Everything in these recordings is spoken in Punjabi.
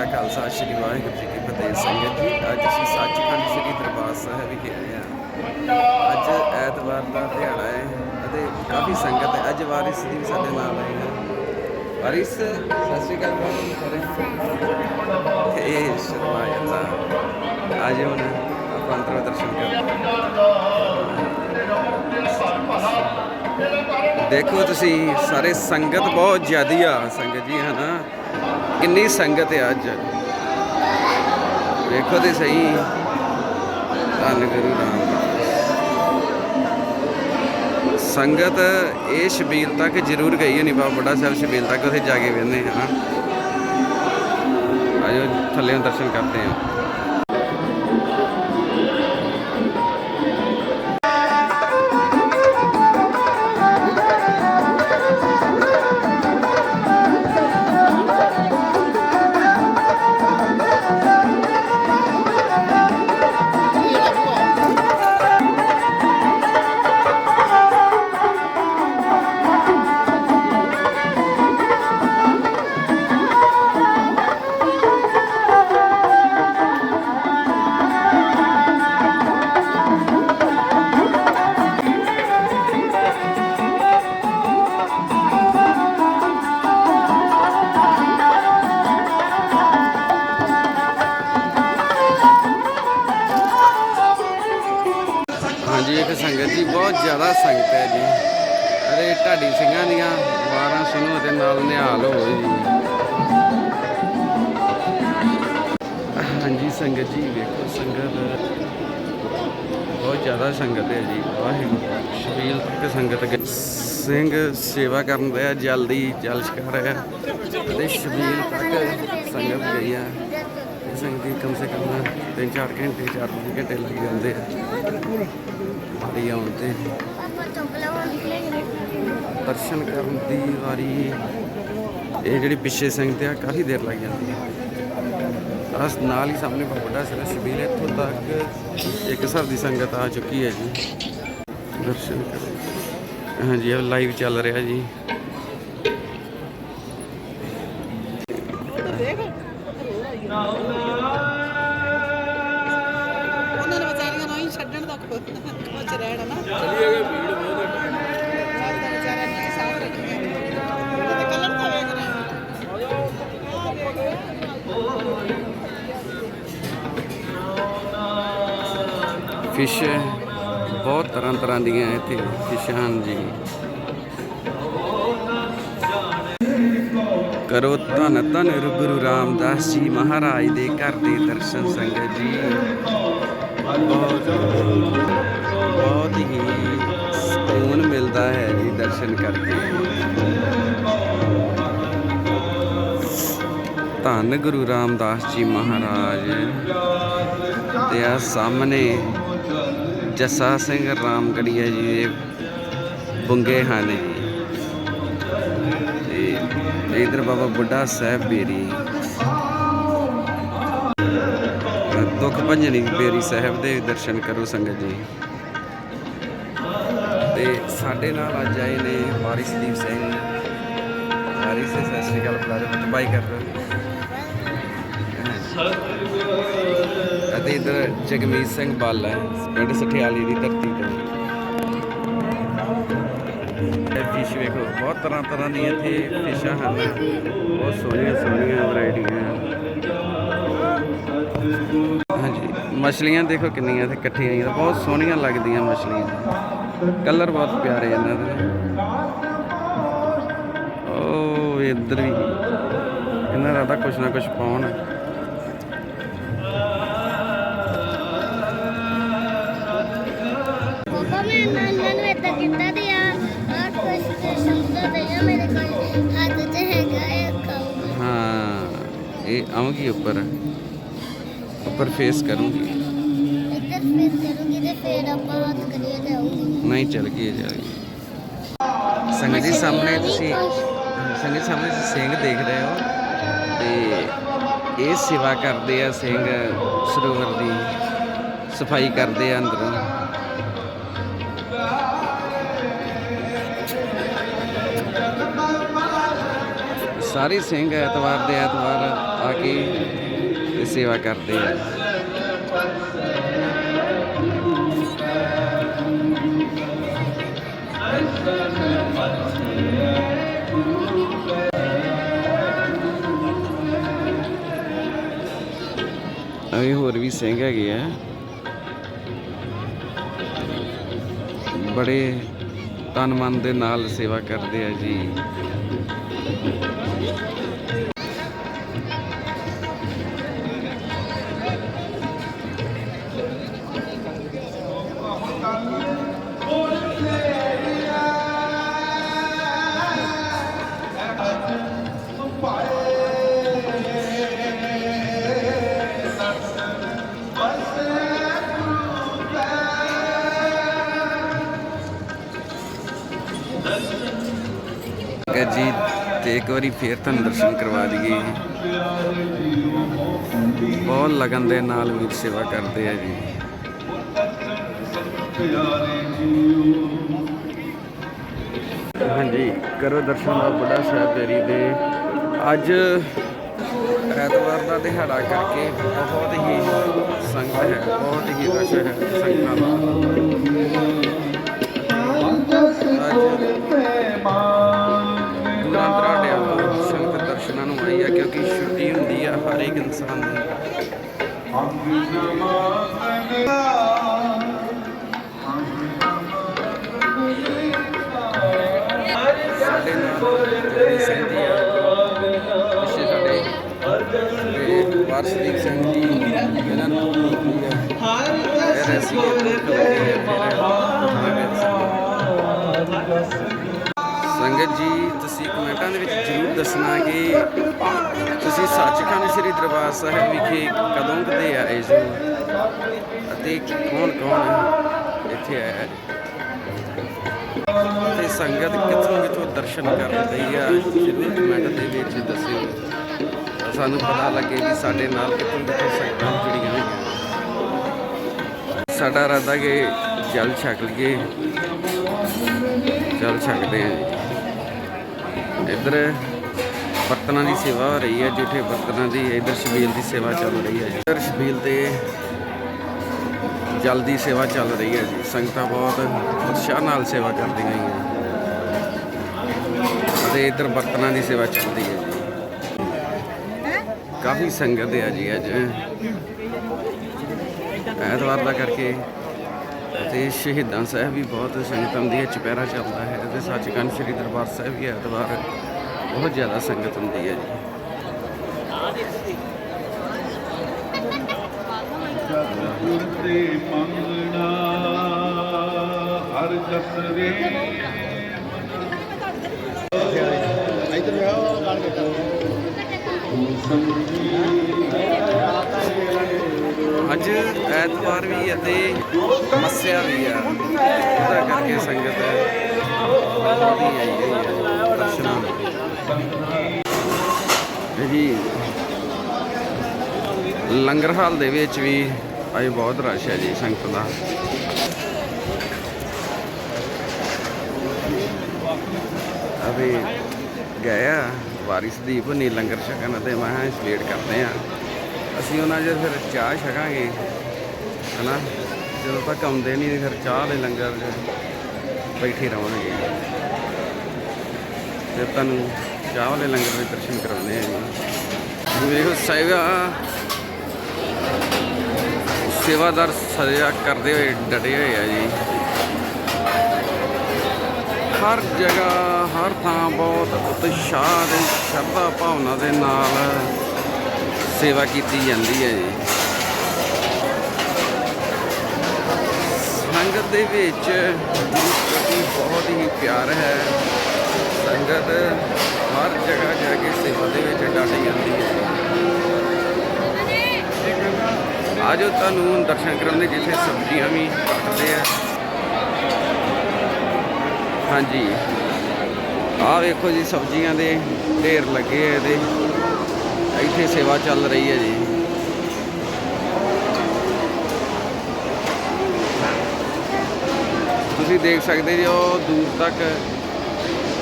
ਕਾ ਖਾਲਸਾ ਸ੍ਰੀ ਵਾਹਿਗੁਰੂ ਜੀ ਕੀ ਫਤਿਹ। ਸੰਗਤ ਜੀ, ਅੱਜ ਅਸੀਂ ਸੱਚਖੰਡ ਸ੍ਰੀ ਦਰਬਾਰ ਸਾਹਿਬ ਵਿਖੇ ਆਏ ਹਾਂ। ਅੱਜ ਐਤਵਾਰ ਦਾ ਦਿਹਾੜਾ ਹੈ ਅਤੇ ਕਾਫੀ ਸੰਗਤ ਹੈ। ਅੱਜ ਵਾਰਿਸ ਦੀ ਵੀ ਸਾਡੇ ਨਾਲ ਆਈ ਹੈ। ਵਾਰਿਸ, ਸਤਿ ਸ੍ਰੀ ਅਕਾਲ ਬਾਬੂ ਇਹ ਸ਼ਰਮਾ ਅੱਜ ਹੁਣ ਆਪਾਂ ਅੰਦਰ ਦਰਸ਼ਨ ਕਰਦੇ ਦੇਖੋ ਤੁਸੀਂ, ਸਾਰੇ ਸੰਗਤ ਬਹੁਤ ਜ਼ਿਆਦੀ ਆ, ਸੰਗਤ ਜੀ ਹਨਾ ਕਿੰਨੀ ਸੰਗਤ ਹੈ ਅੱਜ? ਵੇਖੋ ਤੇ ਸਹੀ। ਧੰਨ ਗੁਰੂ ਰਾਮ ਸੰਗਤ ਇਹ ਸ਼ਬੀਲ ਤੱਕ ਜ਼ਰੂਰ ਗਈ ਹੋਣੀ, ਬਾਬਾ ਬੁੱਢਾ ਸਾਹਿਬ ਸ਼ਬੀਲ ਤੱਕ ਉੱਥੇ ਜਾ ਕੇ ਵੇਖਦੇ ਹਾਂ ਆਜੋ, ਥੱਲੇ ਦਰਸ਼ਨ ਕਰਦੇ ਹਾਂ। ਢਾਡੀ ਸਿੰਘਾਂ ਦੀਆਂ ਵਾਰਾਂ ਸੁਣੋ ਤੇ ਨਾਲ ਨਿਹਾਲ ਹੋਵੋ ਜੀ। ਹਾਂਜੀ, ਸੰਗਤ ਜੀ, ਵੇਖੋ, ਸੰਗਤ ਬਹੁਤ ਜ਼ਿਆਦਾ ਸੰਗਤ ਹੈ ਜੀ। ਵਾਹਿਗੁਰੂ ਸ਼ਬੀਲ ਤੱਕ ਸੰਗਤ ਗਈ। ਸਿੰਘ ਸੇਵਾ ਕਰਨ ਰਿਹਾ, ਜਲਦੀ ਜਲ ਛਕਾ ਰਿਹਾ। ਤੇ ਸ਼ਬੀਲ ਤੱਕ ਸੰਗਤ ਗਈ ਆ। ਸੰਗਤ ਦੀ ਕਮ ਸੇ ਕਮ 3-4 ਘੰਟੇ 4 ਘੰਟੇ ਲੱਗ ਜਾਂਦੇ ਆ। ਵਾਰੀ ਆਉਣ ਤੇ। ਦਰਸ਼ਨ ਕਰਨ ਦੀ ਵਾਰੀ। ਇਹ ਜਿਹੜੀ ਪਿੱਛੇ ਸੰਗਤ ਆ ਕਾਫੀ ਦੇਰ ਲੱਗ ਜਾਂਦੀ ਹੈ ਅਸ ਨਾਲ ਹੀ ਸਾਹਮਣੇ ਬਹੁਤ ਵੱਡਾ ਸਿਰ ਸ਼ਬੀਲ ਇੱਥੋਂ ਤੱਕ ਇੱਕ ਹਿਸਾਬ ਦੀ ਸੰਗਤ ਆ ਚੁੱਕੀ ਹੈ ਜੀ। ਦਰਸ਼ਨ ਕਰੋ ਹਾਂਜੀ ਇਹ ਲਾਈਵ ਚੱਲ ਰਿਹਾ ਜੀ। ਉਹਨਾਂ ਨੇ ਵਿਚਾਰੀਆਂ ਨੂੰ ਹੀ ਛੱਡਣ ਦਾ ਕੁਝ ਰਹਿਣਾ ਨਾ। ਚਲੀਏ ਭੀੜ ਫਿਸ਼ ਬਹੁਤ ਤਰ੍ਹਾਂ ਤਰ੍ਹਾਂ ਦੀਆਂ ਇੱਥੇ ਫਿਸ਼ਾਂ ਹਨ ਜੀ। ਕਰੋ ਧੰਨ ਧੰਨ ਗੁਰੂ ਰਾਮਦਾਸ ਜੀ ਮਹਾਰਾਜ ਦੇ ਘਰ ਦੇ ਦਰਸ਼ਨ ਸੰਗਤ ਜੀ। ਬਹੁਤ ਬਹੁਤ ਹੀ ਸਕੂਨ ਮਿਲਦਾ ਹੈ ਜੀ ਦਰਸ਼ਨ ਕਰਕੇ। ਧੰਨ ਗੁਰੂ ਰਾਮਦਾਸ ਜੀ ਮਹਾਰਾਜ। ਤੇ ਆ ਸਾਹਮਣੇ ਜੱਸਾ ਸਿੰਘ ਰਾਮਗੜੀਆ ਜੀ ਦੇ ਬੁੰਗੇ ਹਨ ਜੀ। ਤੇ ਇਧਰ ਬਾਬਾ ਬੁੱਢਾ ਸਾਹਿਬ ਬੇਰੀ। ਦੁੱਖ ਭੰਜਨੀ ਬੇਰੀ ਸਾਹਿਬ ਦੇ ਦਰਸ਼ਨ ਕਰੋ ਸੰਗਤ ਜੀ। ਤੇ ਸਾਡੇ ਨਾਲ ਅੱਜ ਆਏ ਨੇ ਵਾਰਿਸਦੀਪ ਸਿੰਘ। ਵਾਰਿਸ ਸਤਿ ਸ਼੍ਰੀ ਅਕਾਲ ਬੁਲਾ ਦੇ ਬਾਈ ਕਰ ਰਹੇ ਅਤੇ ਇਧਰ ਜਗਮੀਤ ਸਿੰਘ ਬਾਲਾ ਹੈ, ਪਿੰਡ ਸਠਿਆਲੀ ਦੀ ਧਰਤੀ ਤੋਂ। ਇਹ ਫਿਸ਼ ਵੇਖੋ ਬਹੁਤ ਤਰ੍ਹਾਂ ਤਰ੍ਹਾਂ ਦੀਆਂ ਇੱਥੇ ਫਿਸ਼ਾਂ ਹਨ। ਬਹੁਤ ਸੋਹਣੀਆਂ ਸੋਹਣੀਆਂ ਵੈਰਾਈਟੀਆਂ ਹਾਂਜੀ ਮਛਲੀਆਂ ਦੇਖੋ ਕਿੰਨੀਆਂ ਇੱਥੇ ਇਕੱਠੀਆਂ ਆਈਆਂ ਬਹੁਤ ਸੋਹਣੀਆਂ ਲੱਗਦੀਆਂ ਮਛਲੀਆਂ। ਕਲਰ ਬਹੁਤ ਪਿਆਰੇ ਇਹਨਾਂ ਦੇ। ਉਹ ਇੱਧਰ ਵੀ। ਇਹਨਾਂ ਦਾ ਕੁਛ ਨਾ ਕੁਛ ਪਾਉਣ। ਪਾਪਾ ਆਪਾਂ ਹੱਥ ਕਰੀਏ ਤੇ ਆਊਗੀ। ਨਹੀਂ ਚੱਲ ਗਈ ਇਹ ਚੱਲ ਗਈ। ਸੰਗਤ ਜੀ ਸਾਹਮਣੇ ਤੁਸੀਂ ਸੰਗਤ ਜੀ ਸਾਹਮਣੇ ਤੁਸੀਂ ਸਿੰਘ ਦੇਖ ਰਹੇ ਹੋ ਤੇ ਇਹ ਸੇਵਾ ਕਰਦੇ ਆ ਸਿੰਘ ਸਰੋਵਰ ਦੀ ਸਫ਼ਾਈ ਕਰਦੇ ਆ ਅੰਦਰੋਂ। ਸਾਰੇ ਸਿੰਘ ਐਤਵਾਰ ਦੇ ਐਤਵਾਰ ਆ ਕੇ ਸੇਵਾ ਕਰਦੇ ਆ। ਅਗੇ ਹੋਰ ਵੀ ਸਿੰਘ ਹੈਗੇ ਆ। ਬੜੇ ਤਨ ਮਨ ਦੇ ਨਾਲ ਸੇਵਾ ਕਰਦੇ ਆ ਜੀ। ਇੱਕ ਵਾਰੀ ਫੇਰ ਤੁਹਾਨੂੰ ਦਰਸ਼ਨ ਕਰਵਾ ਦਈਏ ਬਹੁਤ ਲਗਨ ਦੇ ਨਾਲ ਵੀ ਸੇਵਾ ਕਰਦੇ ਆ ਜੀ। ਹਾਂਜੀ ਕਰੋ ਦਰਸ਼ਨ ਦਾ ਬੜਾ ਸਾਹਿਬ ਤੇਰੀ ਦੇ। ਅੱਜ ਐਤਵਾਰ ਦਾ ਦਿਹਾੜਾ ਕਰਕੇ ਬਹੁਤ ਹੀ ਸੰਗਤ ਹੈ ਬਹੁਤ ਹੀ ਰਸ਼ ਹੈ ਸੰਗਤਾਂ ਦਾ। ਅੱਜ ਹੁੰਦੀ ਆ ਸਾਡੇ ਨਾਲ ਜਿਹੜੀ ਆ, ਪਿੱਛੇ ਸਾਡੇ ਤੇ ਵਾਰਸਦੀਪ ਸਿੰਘ ਜੀ, ਇਹਨਾਂ ਨੂੰ ਕੀ ਆ ਇਹ ਰੈਸੀ ਸੰਗਤ ਜੀ ਕਮੈਂਟਾਂ ਦੇ ਵਿੱਚ ਜਰੂਰ ਦੱਸਣਾ ਕਿ ਤੁਸੀਂ ਸੱਚਖੰਡ ਸ੍ਰੀ ਦਰਬਾਰ ਸਾਹਿਬ ਵਿਖੇ ਕਦੋਂ ਕਦੇ ਆਏ ਜੋ? ਅਤੇ ਕੌਣ ਕੌਣ ਇੱਥੇ ਆਇਆ ਹੈ ਤੇ ਸੰਗਤ ਕਿੱਥੋਂ ਕਿੱਥੋਂ ਦਰਸ਼ਨ ਕਰ ਰਹੀ ਆ? ਜਰੂਰ ਕਮੈਂਟ ਦੇ ਵਿੱਚ ਦੱਸਿਓ। ਸਾਨੂੰ ਪਤਾ ਲੱਗੇ ਕਿ ਸਾਡੇ ਨਾਲ ਕਿੱਥੋਂ ਕਿੱਥੋਂ ਸੰਗਤਾਂ ਜੁੜੀਆਂ ਹੋਈਆਂ। ਸਾਡਾ ਇਰਾਦਾ ਕਿ ਜਲ ਛਕ ਲਈਏ। ਜਲ ਛਕਦੇ ਹਾਂ ਇੱਧਰ ਬਰਤਨਾਂ ਦੀ ਸੇਵਾ ਹੋ ਰਹੀ ਹੈ, ਜੂਠੇ ਬਰਤਨਾਂ ਦੀ, ਇੱਧਰ ਸ਼ਬੀਲ ਦੀ ਸੇਵਾ ਚੱਲ ਰਹੀ ਹੈ ਇੱਧਰ ਸ਼ਬੀਲ ਤੇ ਜਲ ਦੀ ਸੇਵਾ ਚੱਲ ਰਹੀ ਹੈ ਜੀ। ਸੰਗਤਾਂ ਬਹੁਤ ਉਤਸ਼ਾਹ ਨਾਲ ਸੇਵਾ ਕਰਦੀਆਂ ਹੈ ਅਤੇ ਇੱਧਰ ਬਰਤਨਾਂ ਦੀ ਸੇਵਾ ਚੱਲਦੀ ਹੈ ਜੀ। ਕਾਫੀ ਸੰਗਤ ਹੈ ਜੀ ਅੱਜ। ਐਤਵਾਰ ਦਾ ਕਰਕੇ ਤੇ ਸ਼ਹੀਦਾਂ ਸਾਹਿਬ ਵੀ ਬਹੁਤ ਸੰਗਤ ਆਉਂਦੀ ਹੈ ਚੁਪਹਿਰਾ ਚੱਲਦਾ ਹੈ ਤੇ ਸੱਚਖੰਡ ਸ੍ਰੀ ਦਰਬਾਰ ਸਾਹਿਬ ਵੀ ਐਤਵਾਰ ਬਹੁਤ ਜ਼ਿਆਦਾ ਸੰਗਤ ਹੁੰਦੀ ਹੈ ਜੀ। ਤੇ ਮੰਗਣਾ ਹਰ ਜਸ ਰੇ ਅੱਜ ਐਤਵਾਰ ਵੀ ਅਤੇ ਮੱਸਿਆ ਵੀ ਆ। ਉਹਦਾ ਕਰਕੇ ਸੰਗਤ ਬਹੁਤ ਹੀ ਆਈ ਹੋਈ ਹੈ ਦਰਸ਼ਨਾਂ ਜੀ ਲੰਗਰ ਹਾਲ ਦੇ ਵਿੱਚ ਵੀ ਅੱਜ ਬਹੁਤ ਰਸ਼ ਹੈ ਜੀ ਸੰਗਤ ਦਾ। ਅਬੇ ਗਿਆ ਵਾਰਿਸਦੀਪ ਨੇ ਲੰਗਰ ਛਕਣ ਅਤੇ ਮੈਂ ਇਸ ਵੇਟ ਕਰਦੇ ਆ। ਅਸੀਂ ਉਹਨਾਂ ਜਦ ਫਿਰ ਚਾਹ ਛਕਾਂਗੇ, ਹਨਾ? ਜਦੋਂ ਤੱਕ ਆਉਂਦੇ ਨਹੀਂ, ਫਿਰ ਚਾਹ ਦੇ ਲੰਗਰ ਬੈਠੇ ਰਵਾਂਗੇ। ਤੇ ਤੁਹਾਨੂੰ ਚਾਹ ਵਾਲੇ ਲੰਗਰ ਦੇ ਦਰਸ਼ਨ ਕਰਾਉਂਦੇ ਆ ਜੀ। ਵੇਖੋ ਸਾਹਿਬਾ ਸੇਵਾਦਾਰ ਸਜਾ ਕਰਦੇ ਹੋਏ, ਡਟੇ ਹੋਏ ਆ ਜੀ। ਹਰ ਜਗ੍ਹਾ, ਹਰ ਥਾਂ ਬਹੁਤ ਉਤਸ਼ਾਹ ਤੇ ਸ਼ਰਧਾ ਭਾਵਨਾ ਦੇ ਨਾਲ ਸੇਵਾ ਕੀਤੀ ਜਾਂਦੀ ਹੈ ਜੀ। ਸੰਗਤ ਦੇ ਵਿੱਚ ਗੁਰੂ ਪ੍ਰਤੀ ਬਹੁਤ ਹੀ ਪਿਆਰ ਹੈ। ਸੰਗਤ ਹਰ ਜਗ੍ਹਾ ਜਾ ਕੇ ਸੇਵਾ ਦੇ ਵਿੱਚ ਡਟ ਜਾਂਦੀ ਹੈ। ਆਜੋ ਤੁਹਾਨੂੰ ਦਰਸ਼ਨ ਕਰਾਉਂਦੇ ਜਿੱਥੇ ਸਬਜ਼ੀਆਂ ਵੀ ਕੱਟਦੇ ਆ। ਹਾਂਜੀ। ਆਹ ਵੇਖੋ ਜੀ, ਸਬਜ਼ੀਆਂ ਦੇ ਢੇਰ ਲੱਗੇ ਆ ਇਹਦੇ। ਇੱਥੇ ਸੇਵਾ ਚੱਲ ਰਹੀ ਹੈ ਜੀ। ਤੁਸੀਂ ਦੇਖ ਸਕਦੇ ਜੀ, ਉਹ ਦੂਰ ਤੱਕ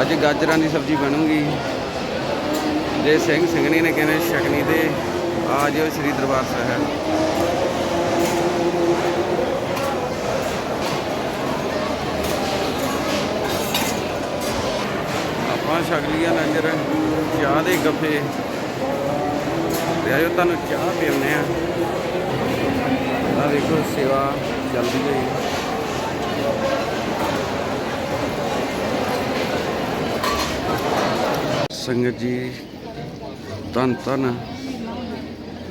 ਅੱਜ ਗਾਜਰਾਂ ਦੀ ਸਬਜ਼ੀ ਬਣੂਗੀ। ਜੇ ਸਿੰਘ ਸਿੰਘਣੀ ਨੇ ਕਹਿੰਦੇ ਸ਼ਕਨੀ ਤੇ, ਆ ਜਾਓ ਸ੍ਰੀ ਦਰਬਾਰ ਸਾਹਿਬ। ਆਪਾਂ ਛਕ ਲਿਆ ਲੰਗਰ ਚਾਹ ਦੇ ਗੱਫੇ ਤੇ ਆਜੋ ਤੁਹਾਨੂੰ ਚਾਹ ਪਿਉਨੇ ਆ। ਆ ਵੇਖੋ, ਸੇਵਾ ਚੱਲਦੀ ਹੋਈ ਸੰਗਤ ਜੀ, ਧੰਨ ਧੰਨ।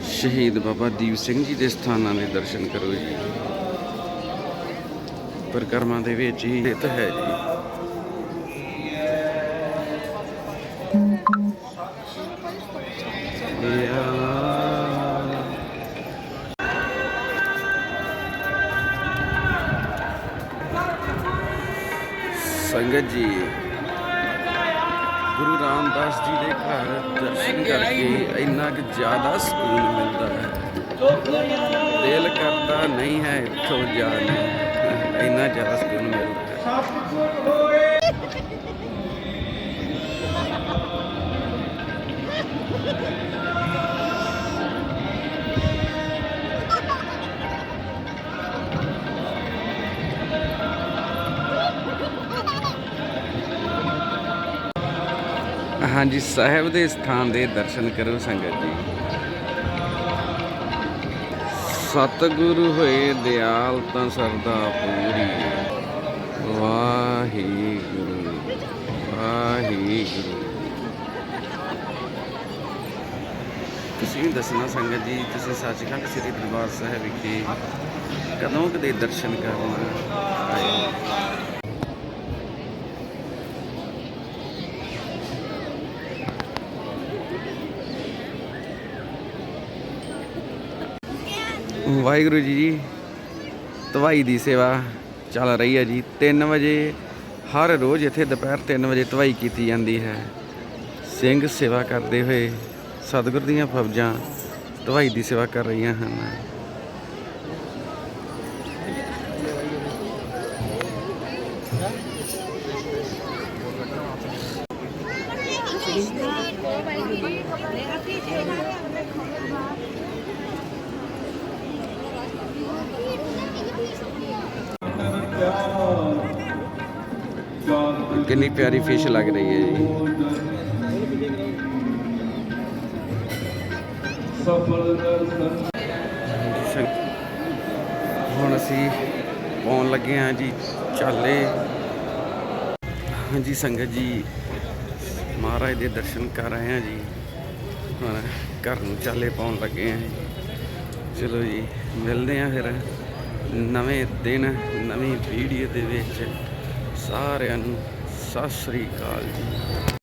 ਸ਼ਹੀਦ ਬਾਬਾ ਦੀਪ ਸਿੰਘ ਜੀ ਦੇ ਸਥਾਨਾਂ ਦੇ ਦਰਸ਼ਨ ਕਰੋ ਜੀ। ਪਰਿਕਰਮਾ ਦੇ ਵਿੱਚ ਹੀ ਇਹ ਤਾਂ ਹੈ ਜੀ। ਸੰਗਤ ਜੀ ਗੁਰੂ ਰਾਮਦਾਸ ਜੀ ਦੇ ਘਰ ਦਰਸ਼ਨ ਕਰਕੇ ਇੰਨਾ ਕਿ ਜ਼ਿਆਦਾ ਸਕੂਨ ਮਿਲਦਾ ਹੈ। ਦਿਲ ਕਰਦਾ ਨਹੀਂ ਹੈ ਇੱਥੋਂ ਜਾਣ ਨੂੰ। ਇੰਨਾ ਜ਼ਿਆਦਾ ਸਕੂਨ ਮਿਲਦਾ ਹਾਂਜੀ, ਸਾਹਿਬ ਦੇ ਸਥਾਨ ਦੇ ਦਰਸ਼ਨ ਕਰੋ ਸੰਗਤ ਜੀ। ਸਤਿਗੁਰੂ ਹੋਏ ਦਿਆਲ ਤਾਂ ਸਰਦਾ ਪੂਰੀ। ਵਾਹਿਗੁਰੂ ਵਾਹਿਗੁਰੂ। ਤੁਸੀਂ ਵੀ ਦੱਸਣਾ ਸੰਗਤ ਜੀ, ਤੁਸੀਂ ਸੱਚਖੰਡ ਸ੍ਰੀ ਦਰਬਾਰ ਸਾਹਿਬ ਵਿਖੇ ਕਦੋਂ ਕਦੇ ਦਰਸ਼ਨ ਕਰਨ ਆਏ? ਵਾਹਿਗੁਰੂ ਜੀ ਜੀ ਧਵਾਈ ਦੀ ਸੇਵਾ ਚੱਲ ਰਹੀ ਹੈ ਜੀ। 3 ਵਜੇ, ਹਰ ਰੋਜ਼ ਇੱਥੇ ਦੁਪਹਿਰ 3 ਵਜੇ ਧਵਾਈ ਕੀਤੀ ਜਾਂਦੀ ਹੈ। ਸਿੰਘ ਸੇਵਾ ਕਰਦੇ ਹੋਏ ਸਤਿਗੁਰ ਦੀਆਂ ਫੌਜਾਂ ਧਵਾਈ ਦੀ ਸੇਵਾ ਕਰ ਰਹੀਆਂ ਹਨ। ਕਿੰਨੀ ਪਿਆਰੀ ਫਿਸ਼ ਲੱਗ ਰਹੀ ਹੈ ਜੀ। ਸਫਲ ਦਰਸ਼ਨ ਹੁਣ ਅਸੀਂ ਪਾਉਣ ਲੱਗੇ ਹਾਂ ਜੀ ਚਾਲੇ। ਹਾਂਜੀ, ਸੰਗਤ ਜੀ, ਮਹਾਰਾਜ ਦੇ ਦਰਸ਼ਨ ਕਰ ਰਹੇ ਹਾਂ ਜੀ। ਹੁਣ ਘਰ ਨੂੰ ਚਾਲੇ ਪਾਉਣ ਲੱਗੇ ਹਾਂ ਜੀ। ਚਲੋ ਜੀ, ਮਿਲਦੇ ਹਾਂ ਫਿਰ ਨਵੇਂ ਦਿਨ, ਨਵੀਂ ਵੀਡੀਓ ਦੇ ਵਿੱਚ ਸਾਰਿਆਂ ਨੂੰ ਸਤਿ ਸ੍ਰੀ ਅਕਾਲ ਜੀ।